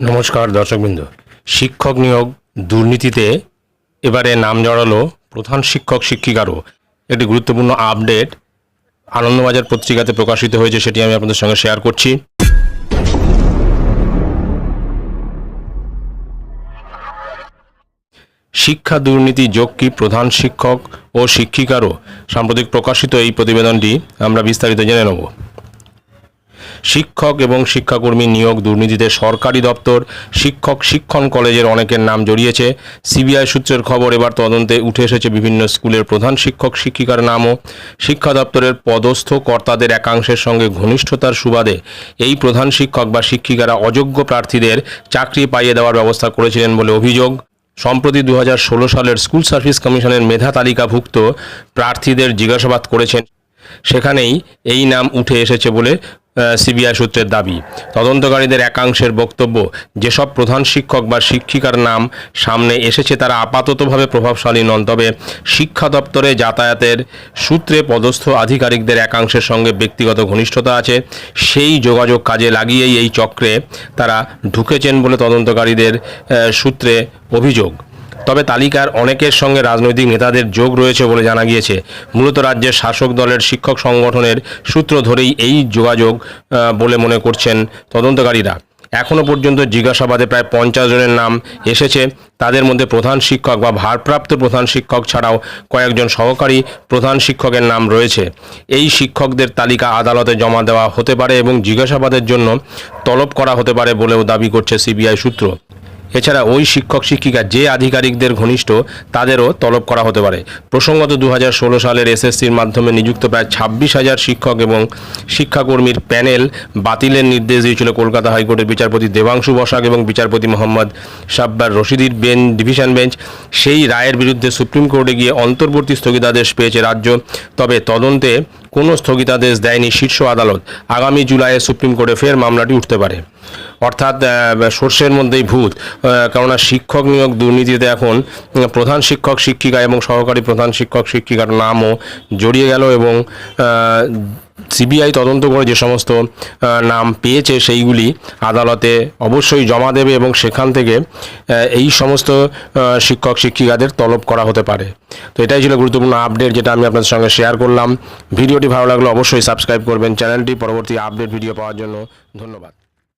নমস্কার, দর্শকবৃন্দ। শিক্ষক নিয়োগ দুর্নীতিতে এবারে নাম জড়ালো প্রধান শিক্ষক শিক্ষিকারও। একটি গুরুত্বপূর্ণ আপডেট আনন্দবাজার পত্রিকাতে প্রকাশিত হয়েছে, সেটি আমি আপনাদের সঙ্গে শেয়ার করছি। শিক্ষা দুর্নীতি যোগ কি প্রধান শিক্ষক ও শিক্ষিকারও? সাম্প্রতিক প্রকাশিত এই প্রতিবেদনটি আমরা বিস্তারিত জেনে নেব। শিক্ষক এবং শিক্ষাকর্মী নিয়োগ দুর্নীতিতে সরকারি দপ্তর, শিক্ষক শিক্ষণ কলেজের অনেকের নাম জড়িয়েছে। সিবিআই সূত্রের খবর, এবার তদন্তে উঠে এসেছে বিভিন্ন স্কুলের প্রধান শিক্ষক শিক্ষিকার নামও। শিক্ষা দপ্তরের পদস্থ কর্তাদের একাংশের সঙ্গে ঘনিষ্ঠতার সুবাদে এই প্রধান শিক্ষক বা শিক্ষিকারা অযোগ্য প্রার্থীদের চাকরি পাইয়ে দেওয়ার ব্যবস্থা করেছিলেন বলে অভিযোগ। সম্প্রতি দু হাজার ষোলো সালের স্কুল সার্ভিস কমিশনের মেধা তালিকাভুক্ত প্রার্থীদের জিজ্ঞাসাবাদ করেছেন। সেখানেই এই নাম উঠে এসেছে বলে সিবিআই সূত্রের দাবি। তদন্তকারীদের একাংশের বক্তব্য, যেসব প্রধান শিক্ষক বা শিক্ষিকার নাম সামনে এসেছে তারা আপাততভাবে প্রভাবশালী নন, তবে শিক্ষা দপ্তরে যাতায়াতের সূত্রে পদস্থ আধিকারিকদের একাংশের সঙ্গে ব্যক্তিগত ঘনিষ্ঠতা আছে। সেই যোগাযোগ কাজে লাগিয়েই এই চক্রে তারা ঢুকেছেন বলে তদন্তকারীদের সূত্রে অভিযোগ। তবে তালিকার অনেকের সঙ্গে রাজনৈতিক নেতাদের যোগ রয়েছে বলে জানা গিয়েছে। মূলত রাজ্যের শাসক দলের শিক্ষক সংগঠনের সূত্র ধরেই এই যোগাযোগ বলে মনে করছেন তদন্তকারীরা। এখনও পর্যন্ত জিজ্ঞাসাবাদে প্রায় পঞ্চাশ জনের নাম এসেছে। তাদের মধ্যে প্রধান শিক্ষক বা ভারপ্রাপ্ত প্রধান শিক্ষক ছাড়াও কয়েকজন সহকারী প্রধান শিক্ষকের নাম রয়েছে। এই শিক্ষকদের তালিকা আদালতে জমা দেওয়া হতে পারে এবং জিজ্ঞাসাবাদের জন্য তলব করা হতে পারে বলেও দাবি করছে সিবিআই সূত্র। এছাড়া ওই শিক্ষক শিক্ষিকা যে আধিকারিকদের ঘনিষ্ঠ, তাদেরও তলব করা হতে পারে। প্রসঙ্গত দু হাজার ষোলো সালের এসএসসির মাধ্যমে নিযুক্ত প্রায় ছাব্বিশ হাজার শিক্ষক এবং শিক্ষাকর্মীর প্যানেল বাতিলের নির্দেশ দিয়েছিল কলকাতা হাইকোর্টের বিচারপতি দেবাংশু বসাক এবং বিচারপতি মোহাম্মদ সাব্বার রশিদির বেন ডিভিশন বেঞ্চ। সেই রায়ের বিরুদ্ধে সুপ্রিম কোর্টে গিয়ে অন্তর্বর্তী স্থগিতাদেশ পেয়েছে রাজ্য। তবে তদন্তে কোনো স্থগিতাদেশ দেয়নি শীর্ষ আদালত। আগামী জুলাইয়ে সুপ্রিম কোর্টে ফের মামলাটি উঠতে পারে। অর্থাৎ সর্ষের মধ্যেই ভূত। কেননা শিক্ষক নিয়োগ দুর্নীতিতে এখন প্রধান শিক্ষক, শিক্ষিকা এবং সহকারী প্রধান শিক্ষক, শিক্ষিকার নামও জড়িয়ে গেল এবং সিবিআই তদন্ত করে যে সমস্ত নাম পেয়েছে সেইগুলি আদালতে অবশ্যই জমা দেবে এবং সেখান থেকে এই সমস্ত শিক্ষক শিক্ষিকাদের তলব করা হতে পারে। তো এটাই ছিল গুরুত্বপূর্ণ আপডেট যেটা আমি আপনাদের সঙ্গে শেয়ার করলাম। ভিডিওটি ভালো লাগলে অবশ্যই সাবস্ক্রাইব করবেন। চ্যানেলটি পরবর্তী আপডেট ভিডিও পাওয়ার জন্য ধন্যবাদ।